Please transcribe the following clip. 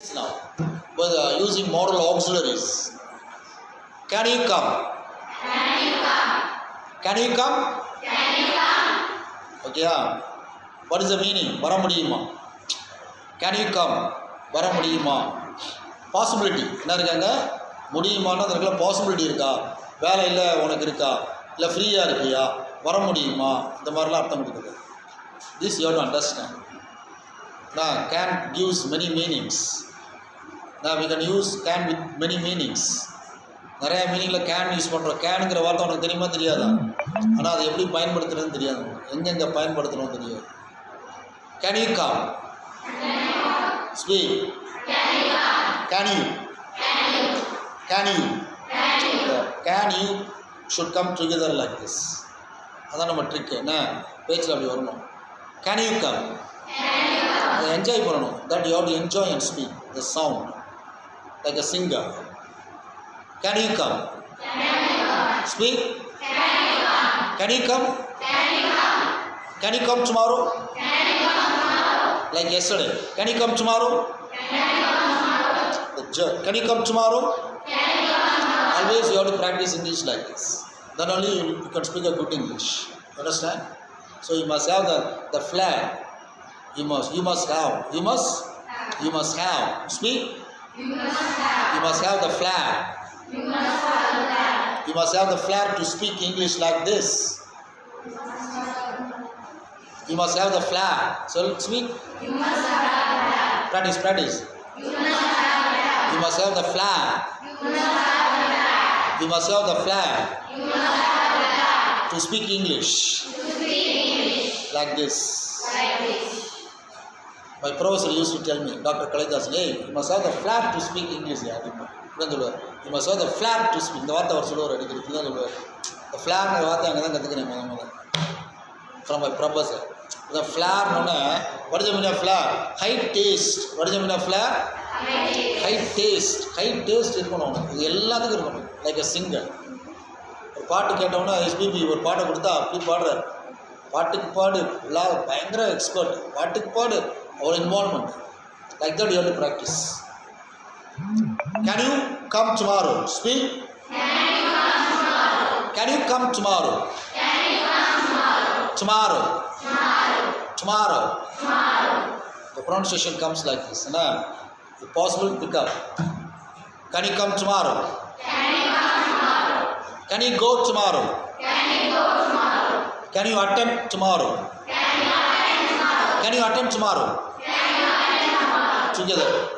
now with uh, using modal auxiliaries. Can you come? Can you come? ஓகேயா what is the meaning வர முடியுமா? Can you come? வர முடியுமா? Possibility என்ன இருக்காங்க? முடியுமான்னு அதுக்குள்ள பாசிபிலிட்டி இருக்கா? வேலை இல்லை உனக்கு இருக்கா? இல்லை ஃப்ரீயாக இருக்கியா? வர முடியுமா? இந்த மாதிரிலாம் அர்த்தம் கொடுக்குது. திஸ் யூ டு அண்டர்ஸ்டாண்ட் நான் can gives many meanings we can use can with many meanings நிறைய மீனிங்கில் கேன் யூஸ் பண்ணுறோம் கேனுங்கிற வார்த்தை உனக்கு தெரியுமா தெரியாதா? ஆனால் அதை எப்படி பயன்படுத்துறதுன்னு தெரியாது. எங்கெங்கே பயன்படுத்தணும் தெரியாது. Can you come speak can you can you can you should come together like this அதான் நம்ம ட்ரிக் என்ன? பேச்சில் அப்படி வரணும். கேன் யூ கம் அதை என்ஜாய் பண்ணணும். That you have to enjoy and speak the sound like a singer. Can you come? Can you come? Speak. Can you come? Can you come? Can you come tomorrow? Can you come tomorrow? Like yesterday. Can you come tomorrow? Can you come tomorrow? Can you come tomorrow? Can you come tomorrow? Always you have to practice English like this. Not only you can speak a good English. Understand? So you must have the, the flag. You must you must have. You must you must have. Speak. You must have, the flair. You must have the flair. You must have the flair to speak English like this. You must have the flair. So speak. You must have the flair. Practice, practice. You must have the flair. You must have the flair. You must have the flair. To speak English. To speak English. Like this. Like this. My professor use to tell me doctor Kalaidasan ஏய் you must have the flat to speak English அப்படின்னு தான் சொல்லுவார் you must have the flat to speak இந்த வார்த்தை அவர் சொல்லுவார் அடிக்கிறதுக்கு தான் சொல்லுவார் இந்த ஃப்ளாங்கிற வார்த்தை அங்கே தான் கற்றுக்கிறேன் முதல் முதல் ஃப்ரம் மை ப்ரொஃபஸர் இந்த ஃப்ளார்னோடனே வடிஜமினா flair high taste வடிஜமினா flair high taste high taste இருக்கணும் இது எல்லாத்துக்கும் இருக்கணும் லைக் அ சிங்கர் ஒரு பாட்டு கேட்டோம்னா எஸ்பிபி ஒரு பாட்டை கொடுத்தா அப்படி பாடுறார் பாட்டுக்கு பாடு எல்லா பயங்கர எக்ஸ்பர்ட் பாட்டுக்கு பாடு or involvement. Like that, you have to practice. Can you come tomorrow? Speak. Can you come tomorrow? Can you come tomorrow? Tomorrow. Tomorrow. Tomorrow. tomorrow. The pronunciation comes like this. No? If possible, to. Can you come tomorrow? Can you come tomorrow? Can you go tomorrow? Can you go tomorrow? Can you tomorrow? Can you attend tomorrow? Can you attend tomorrow? 中间的